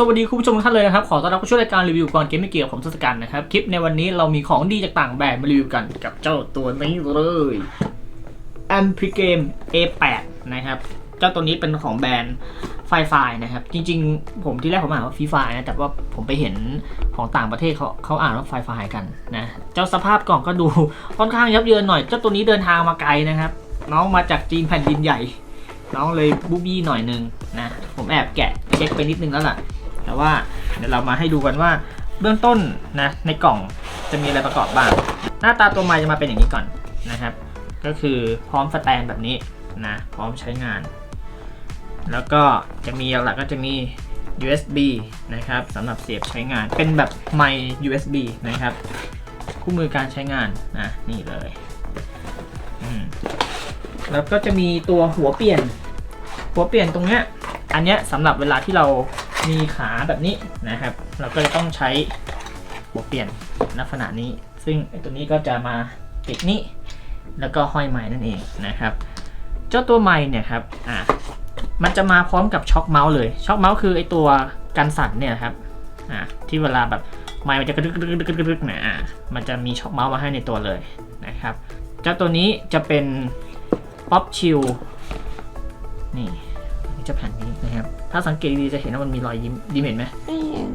สวัสดีคุณผู้ชมทุกท่านเลยนะครับ ขอต้อนรับเข้าสู่รายการรีวิวก่อนเกมไม่เกี่ยวกับผมทศกัณฐ์นะครับ คลิปในวันนี้เรามีของดีจากต่างแบรนด์มารีวิวกันกับเจ้าตัวนี้เลย a m p r i Game A8 นะครับ เจ้าตัวนี้เป็นของแบรนด์ไฟไฟนะครับ จริงๆ ผมที่แรกผมอ่านว่าฟีไฟนะ แต่ว่าผมไปเห็นของต่างประเทศเขาเขาอ่านว่าไฟไฟกันนะ เจ้าสภาพกล่องก็ดูค่อนข้างยับเยินหน่อย เจ้าตัวนี้เดินทางมาไกลนะครับ น้องมาจากจีนแผ่นดินใหญ่ น้องเลยบูบี้หน่อยนึงนะ ผมแอบแกะเช็คไปนิดนึงแล้วล่ะ แต่ว่าเดี๋ยวเรามาให้ดูกันว่าเบื้องต้นนะในกล่องจะมีอะไรประกอบบ้าง หน้าตาตัวไม้จะมาเป็นอย่างนี้ก่อนนะครับ ก็คือพร้อมสแตนแบบนี้นะพร้อมใช้งาน แล้วก็จะมีหลักก็จะมี USB นะครับสำหรับเสียบใช้งานเป็นแบบไม USB นะครับ คู่มือการใช้งานนะนี่เลยแล้วก็จะมีตัวหัวเปลี่ยน หัวเปลี่ยนตรงเนี้ยอันเนี้ยสำหรับเวลาที่เรา มีขาแบบนี้นะครับ เราก็จะต้องใช้หัวเปลี่ยนลักษณะนี้ ซึ่งตัวนี้ก็จะมาติดนี่แล้วก็ห้อยไม้นั่นเองนะครับ เจ้าตัวไม้เนี่ยครับอ่ามันจะมาพร้อมกับช็อคเมาส์เลยช็อคเมาส์คือไอตัวกันสั่นเนี่ยครับอ่าที่เวลาแบบไม้มันจะกระดึกกระดึกกระดึกกระดึกเนี่ยอ่ามันจะมีช็อคเมาส์มาให้ในตัวเลยนะครับ เจ้าตัวนี้จะเป็นป๊อปชิลนี่ จะแผ่นนี้นะครับ ถ้าสังเกตดีๆจะเห็นว่ามันมีรอยยิ้มดิมเห็นไหมไม่เห็น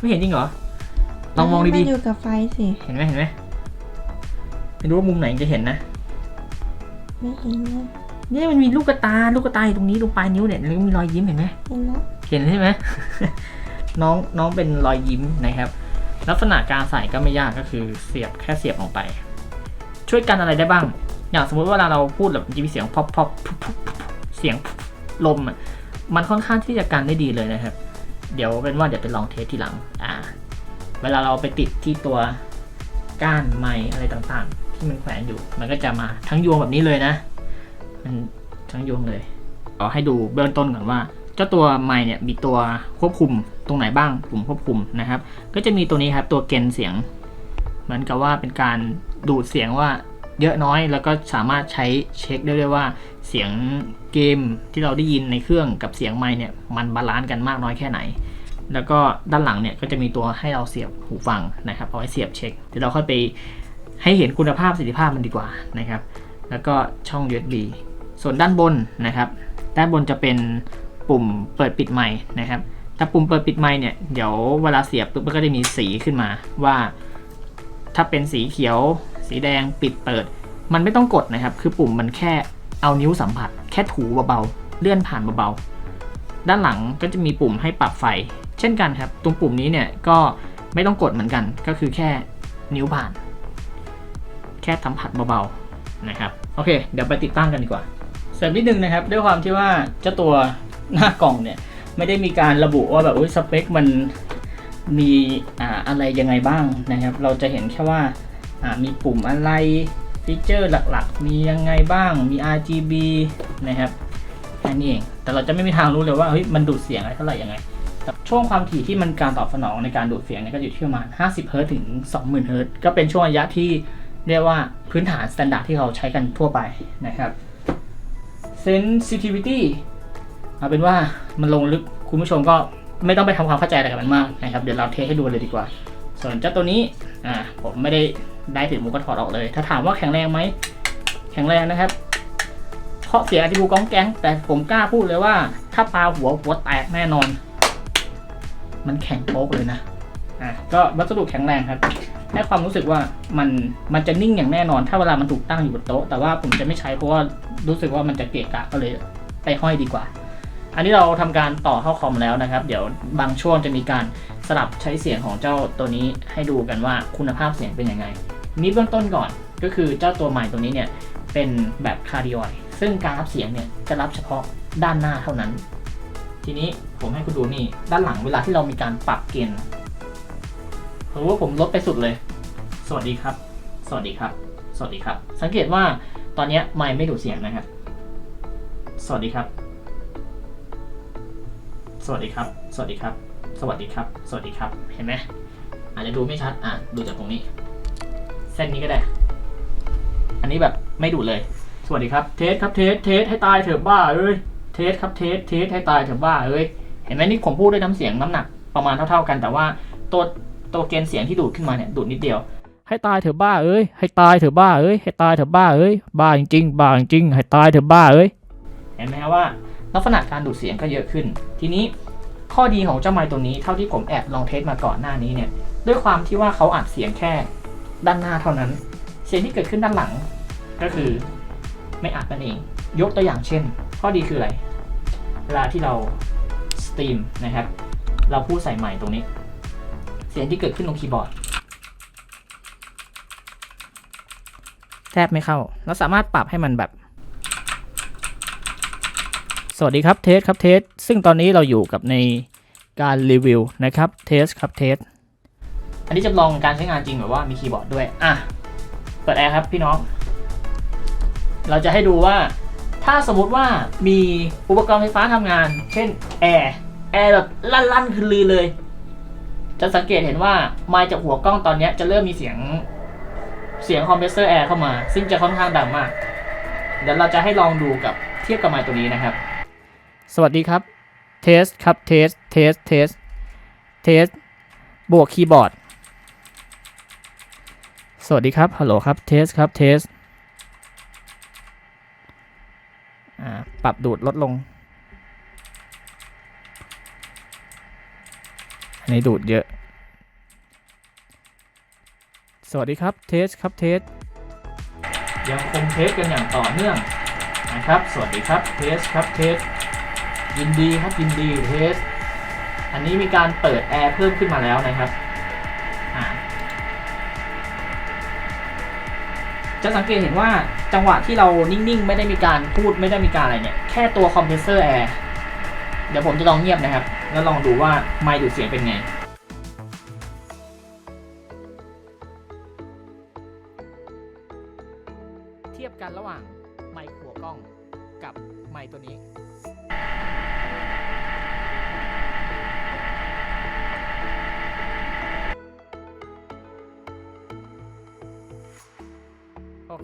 ไม่เห็นจริงเหรอลองมองดีมันอยู่กับไฟสิๆเห็นไหมเห็นไหมไม่รู้ว่ามุมไหนจะเห็นนะไม่เห็นเลยเนี่ยมันมีลูกกระตาลูกกระตาอยู่ตรงนี้ตรงปลายนิ้วเนี่ยแล้วก็มีรอยยิ้มเห็นไหม เห็นแล้วเห็นใช่ไหม น้องน้องเป็นรอยยิ้มนะครับ ลักษณะการใส่ก็ไม่ยากก็คือเสียบแค่เสียบลงไป ช่วยกันอะไรได้บ้าง อย่างสมมุติว่าเวลาเราพูดแบบจะมีเสียงพอปพอปเสียงลมอะ มันค่อนข้างที่จะกันได้ดีเลยนะครับ เดี๋ยวเป็นว่าเดี๋ยวไปลองเทสทีหลัง อ่า เวลาเราไปติดที่ตัวก้านไม้อะไรต่างๆ ที่มันแขวนอยู่ มันก็จะมาทั้งยวงแบบนี้เลยนะ มันทั้งยวงเลยเอาให้ดูเบื้องต้นก่อนว่า เจ้าตัวไมค์เนี่ยมีตัวควบคุมตรงไหนบ้างปุ่มควบคุมนะครับ ก็จะมีตัวนี้ครับตัวเกณฑ์เสียง เหมือนกับว่าเป็นการดูดเสียงว่า เยอะน้อย แล้วก็สามารถใช้เช็คได้ด้วยว่าเสียงเกมที่เราได้ยินในเครื่องกับเสียงไมค์เนี่ยมันบาลานซ์กันมากน้อยแค่ไหน แล้วก็ด้านหลังเนี่ยก็จะมีตัวให้เราเสียบหูฟังนะครับเอาไว้เสียบเช็คเดี๋ยวเราค่อยไปให้เห็นคุณภาพประสิทธิภาพมันดีกว่านะครับแล้วก็ช่อง USB ส่วนด้านบนนะครับ ด้านบนจะเป็นปุ่มเปิดปิดไมค์นะครับถ้าปุ่มเปิดปิดไมค์เนี่ยเดี๋ยวเวลาเสียบปุ๊บมันก็จะมีสีขึ้นมาว่า ถ้าเป็นสีเขียว สีแดงปิดเปิด มันไม่ต้องกดนะครับ คือปุ่มมันแค่เอานิ้วสัมผัส แค่ถูเบาๆเลื่อนผ่านเบาๆด้านหลังก็จะมีปุ่มให้ปรับไฟ เช่นกันครับตรงปุ่มนี้เนี่ยก็ไม่ต้องกดเหมือนกัน ก็คือแค่นิ้วผ่าน แค่สัมผัสเบาๆนะครับโอเค เดี๋ยวไปติดตั้งกันดีกว่าเสริมนิดนึงนะครับ ด้วยความที่ว่าเจ้าตัวหน้ากล่องเนี่ยไม่ได้มีการระบุว่าแบบอุ๊ยสเปคมันมีอ่าอะไรยังไงบ้างนะครับ เราจะเห็นแค่ว่า มีปุ่มอะไรฟีเจอร์หลักๆ มียังไงบ้าง มี RGB นะครับแค่นี้เอง แต่เราจะไม่มีทางรู้เลยว่าเฮ้ยมันดูดเสียงอะไรเท่าไหร่ยังไง แต่ช่วงความถี่ที่มันการตอบสนองในการดูดเสียงเนี่ยก็อยู่ที่ประมาณ 50เฮิร์ตถึง 20,000เฮิร์ตก็เป็นช่วงระยะที่เรียกว่าพื้นฐานสแตนดาร์ดที่เราใช้กันทั่วไปนะครับ sensitivity เอาเป็นว่ามันลงลึกคุณผู้ชมก็ไม่ต้องไปทำความเข้าใจอะไรกับมันมากนะครับ เดี๋ยวเราเทสให้ดูเลยดีกว่า ส่วนเจ้าตัวนี้อ่าผมไม่ได้ ได้ถึงมุกก็ถอดออกเลย ถ้าถามว่าแข็งแรงไหม แข็งแรงนะครับเพราะเสียงอาจจะดูก้องแก๊งแต่ผมกล้าพูดเลยว่า ถ้าปาหัวหัวแตกแน่นอน มันแข็งโป๊กเลยนะ อะก็วัสดุแข็งแรงครับให้ความรู้สึกว่ามันมันจะนิ่งอย่างแน่นอน ถ้าเวลามันถูกตั้งอยู่บนโต๊ะ แต่ว่าผมจะไม่ใช้เพราะว่ารู้สึกว่ามันจะเกะกะก็เลยไปห้อยดีกว่า อันนี้เราทำการต่อเข้าคอมแล้วนะครับ เดี๋ยวบางช่วงจะมีการสลับใช้เสียงของเจ้าตัวนี้ให้ดูกันว่าคุณภาพเสียงเป็นยังไง มีเบื้องต้นก่อน ก็คือเจ้าตัวใหม่ตัวนี้เนี่ยเป็นแบบคาร์ดิออยซึ่งการรับเสียงเนี่ยจะรับเฉพาะด้านหน้าเท่านั้น ทีนี้ผมให้คุณดูนี่ ด้านหลังเวลาที่เรามีการปรับเกณฑ์สมมติว่าผมลดไปสุดเลย สวัสดีครับ สวัสดีครับ สวัสดีครับ สังเกตว่าตอนนี้ไมค์ไม่ดูดเสียงนะครับ สวัสดีครับ สวัสดีครับ สวัสดีครับ สวัสดีครับ สวัสดีครับ เห็นไหมอาจจะดูไม่ชัด อะ ดูจากตรงนี้ เส้นนี้ก็ได้ อันนี้แบบไม่ดูดเลย สวัสดีครับ เทสครับเทสเทสให้ตายเถอะบ้าเอ้ย เทสครับเทสเทสให้ตายเถอะบ้าเอ้ย เห็นไหมนี่ผมพูดด้วยน้ำเสียงน้ำหนักประมาณเท่า ๆกัน แต่ว่าตัวตัวเกณฑ์เสียงที่ดูดขึ้นมาเนี่ยดูดนิดเดียว ให้ตายเถอะบ้าเอ้ย ให้ตายเถอะบ้าเอ้ย ให้ตายเถอะบ้าเอ้ย บ้าจริงๆบ้าจริงๆให้ตายเถอะบ้าเอ้ย เห็นไหมครับว่าลักษณะการดูดเสียงก็เยอะขึ้น ทีนี้ข้อดีของเจ้าไมค์ตัวนี้เท่าที่ผมแอบลองเทสมาก่อนหน้านี้เนี่ย ด้วยความที่ว่าเขาอัดเสียงแค่ ด้านหน้าเท่านั้นเสียงที่เกิดขึ้นด้านหลังก็คือไม่อัดนั่นเอง ยกตัวอย่างเช่น ข้อดีคืออะไร เวลาที่เราสตรีมนะครับ เราพูดใส่ไมค์ตรงนี้ เสียงที่เกิดขึ้นตรงคีย์บอร์ด แทบไม่เข้า เราสามารถปรับให้มันแบบ สวัสดีครับเทสครับเทส ซึ่งตอนนี้เราอยู่กับในการรีวิวนะครับเทสครับเทส อันนี้จำลองการใช้งานจริงแบบว่ามีคีย์บอร์ดด้วย อะ เปิดแอร์ครับพี่น้อง เราจะให้ดูว่า ถ้าสมมติว่ามีอุปกรณ์ไฟฟ้าทำงาน เช่นแอร์แอร์แบบลั่นๆคือลือเลย จะสังเกตเห็นว่าไมค์จากหัวกล้องตอนนี้จะเริ่มมีเสียงเสียงคอมเพรสเซอร์แอร์เข้ามา ซึ่งจะค่อนข้างดังมาก เดี๋ยวเราจะให้ลองดูกับเทียบกับไมค์ตัวนี้นะครับ สวัสดีครับ เทสครับ เทส เทส เทส เทส บวกคีย์บอร์ด สวัสดีครับ ฮัลโหลครับ เทสครับ เทสอ่าปรับดูดลดลง อันนี้ดูดเยอะ สวัสดีครับ เทสครับ เทส ยังคงเทสกันอย่างต่อเนื่องนะครับ สวัสดีครับ เทสครับ เทส ยินดีครับ ยินดี เทส อันนี้มีการเปิดแอร์เพิ่มขึ้นมาแล้วนะครับ จะสังเกตเห็นว่าจังหวะที่เรานิ่งๆ ไม่ได้มีการพูดไม่ได้มีการอะไรเนี่ย แค่ตัวคอมเพรสเซอร์แอร์เดี๋ยวผมจะลองเงียบนะครับ แล้วลองดูว่าไมค์ดูดเสียงเป็นไง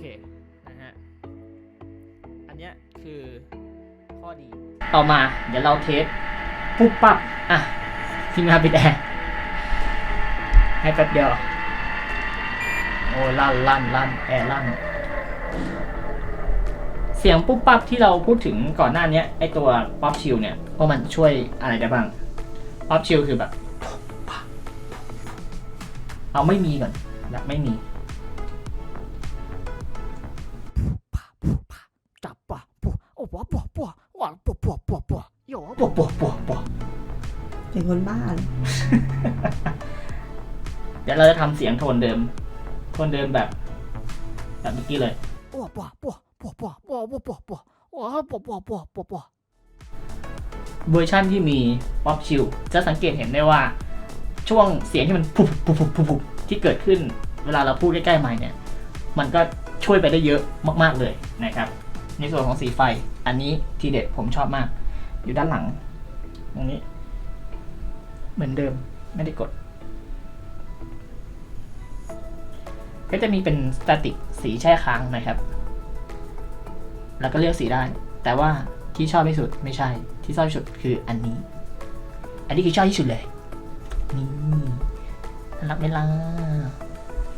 เคนะฮะอันเนี้ยคือข้อดี ต่อมาเดี๋ยวเราเทสปุ๊บปั๊บอะทีมงานปิดแอร์ให้แป๊บเดียว โอ้ลั่นลั่นลั่นแอร์ลั่นเสียงปุ๊บปั๊บที่เราพูดถึงก่อนหน้านี้ไอตัวป๊อปชิลเนี่ยว่ามันช่วยอะไรได้บ้างป๊อปชิลคือแบบ เอาไม่มีก่อนแบบไม่มี หวานปะปะปะปะโยปะปะปะปะเป็นคนบ้าเลยเดี๋ยวเราจะทำเสียงโทนเดิม โทนเดิมแบบ แบบเมื่อกี้เลยปะปะปะปะปะปะปะปะปะว้าปะปะปะปะปะเวอร์ชันที่มีป๊อปชิลจะสังเกตเห็นได้ว่า ช่วงเสียงที่มันปุบปุบปุบปุบปุบที่เกิดขึ้น เวลาเราพูดใกล้ๆไมค์เนี่ย มันก็ช่วยไปได้เยอะมาก ๆเลยนะครับ ในส่วนของสีไฟ อันนี้ทีเด็ดผมชอบมาก อยู่ด้านหลัง ตรงนี้ เหมือนเดิมไม่ได้กด ก็จะมีเป็นสแตติกสีแช่ค้างนะครับ แล้วก็เลือกสีได้ แต่ว่าที่ชอบที่สุดไม่ใช่ ที่ชอบที่สุดคืออันนี้ อันนี้คือชอบที่สุดเลย นี่รักไหมล่ะ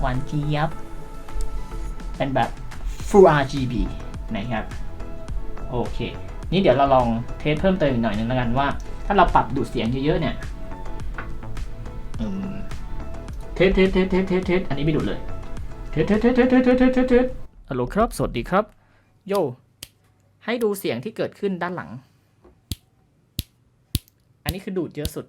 หวานเจี๊ยบ เป็นแบบ Full RGB นะครับโอเคนี่เดี๋ยวเราลองเทสเพิ่มเติมอีกหน่อยนึงแล้วกันว่า ถ้าเราปรับดูดเสียงเยอะๆเนี่ยเทสเทสเทสเทสเทสเทสอันนี้ไม่ดูดเลยเทสเทสเทสเทสเทสเทสเทสเทสฮัลโหลครับ สวัสดีครับ โย ให้ดูเสียงที่เกิดขึ้นด้านหลัง อันนี้คือดูดเยอะสุด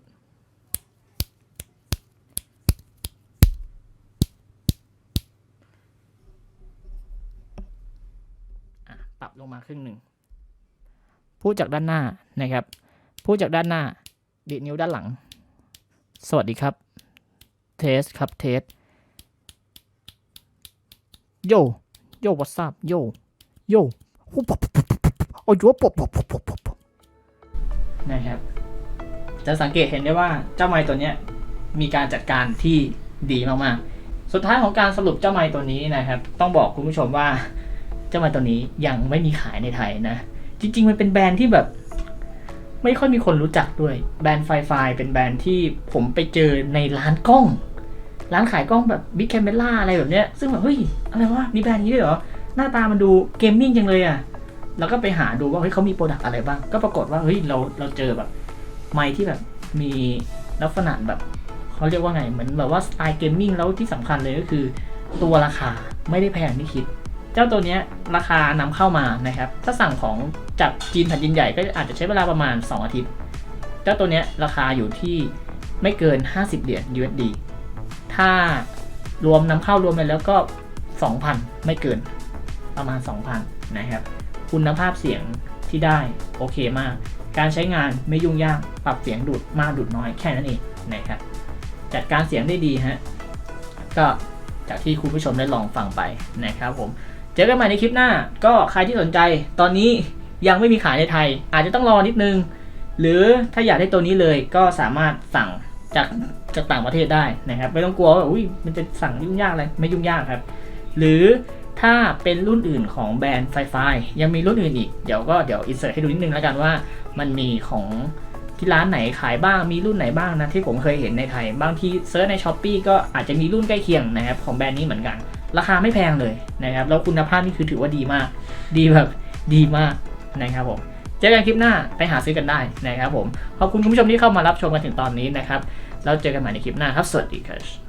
อะ งมาครึ่งหนึ่ง พูดจากด้านหน้านะครับ พูดจากด้านหน้า ดีดนิ้วด้านหลัง สวัสดีครับ เทสครับเทสโยโย what's up โยโยฮูปปปปปโอ้ยปปปปปปนะครับ จะสังเกตเห็นได้ว่าเจ้าไม้ตัวเนี้ยมีการจัดการที่ดีมากๆ สุดท้ายของการสรุปเจ้าไม้ตัวนี้นะครับ ต้องบอกคุณผู้ชมว่า เจ้าม้ตัวนี้ยังไม่มีขายในไทยนะ จริง ๆ มันเป็นแบรนด์ที่แบบ ไม่ค่อยมีคนรู้จักด้วย แบรนด์ไฟไฟเป็นแบรนด์ที่ผมไปเจอในร้านกล้อง ร้านขายกล้องแบบบิ๊กแคมเ l ล่าอะไรแบบเนี้ย ซึ่งแบบเฮ้ยอะไรวะมีแบรนด์นี้ด้วยเหรอ หน้าตามันดูเกมมิ่งจังเลยอะ่ะแล้วก็ไปหาดูว่าเฮ้ยเขามีโปรดักต์อะไรบ้าง ก็ปรากฏว่าเฮ้ยเราเราเจอแบบไมค์ที่แบบมีลักษณะแบบเขาเรียกว่าไงเหมือนแบบว่าสไตล์เกมมิ่งแล้วที่สำคัญเลยก็คือ ตัวราคาไม่ได้แพงที่คิด เจ้าตัวนี้ราคานำเข้ามานะครับ ถ้าสั่งของจากจีนแผ่นดินใหญ่ก็อาจจะใช้เวลาประมาณ 2 อาทิตย์ เจ้าตัวนี้ราคาอยู่ที่ไม่เกิน 50 เหรียญ USD ถ้ารวมนำเข้ารวมไปแล้วก็ 2,000 ไม่เกินประมาณ 2,000 นะครับ คุณภาพเสียงที่ได้โอเคมาก การใช้งานไม่ยุ่งยากปรับเสียงดูดมากดูดน้อยแค่นั้นเองนะครับจัดการเสียงได้ดีฮะก็จากที่คุณผู้ชมได้ลองฟังไปนะครับผม เจอกันใหม่ในคลิปหน้า ก็ใครที่สนใจตอนนี้ยังไม่มีขายในไทย อาจจะต้องรอนิดนึง หรือถ้าอยากได้ตัวนี้เลยก็สามารถสั่งจากจากต่างประเทศได้นะครับ ไม่ต้องกลัวว่าอุ้ยมันจะสั่งยุ่งยากอะไรไม่ยุ่งยากครับ หรือถ้าเป็นรุ่นอื่นของแบรนด์ไฟไฟยังมีรุ่นอื่นอีก เดี๋ยวก็เดี๋ยวอินเสิร์ตให้ดูนิดนึงแล้วกันว่า มันมีของที่ร้านไหนขายบ้างมีรุ่นไหนบ้างนะที่ผมเคยเห็นในไทย บางทีเซิร์ชในช้อปปีก็อาจจะมีรุ่นใกล้เคียงนะครับของแบรนด์นี้เหมือนกัน ราคาไม่แพงเลยนะครับ แล้วคุณภาพนี่คือถือว่าดีมาก ดีแบบดีมากนะครับผมเจอกันคลิปหน้าไปหาซื้อกันได้นะครับผม ขอบคุณคุณผู้ชมที่เข้ามารับชมกันถึงตอนนี้นะครับ แล้วเจอกันใหม่ในคลิปหน้าครับ สวัสดีครับ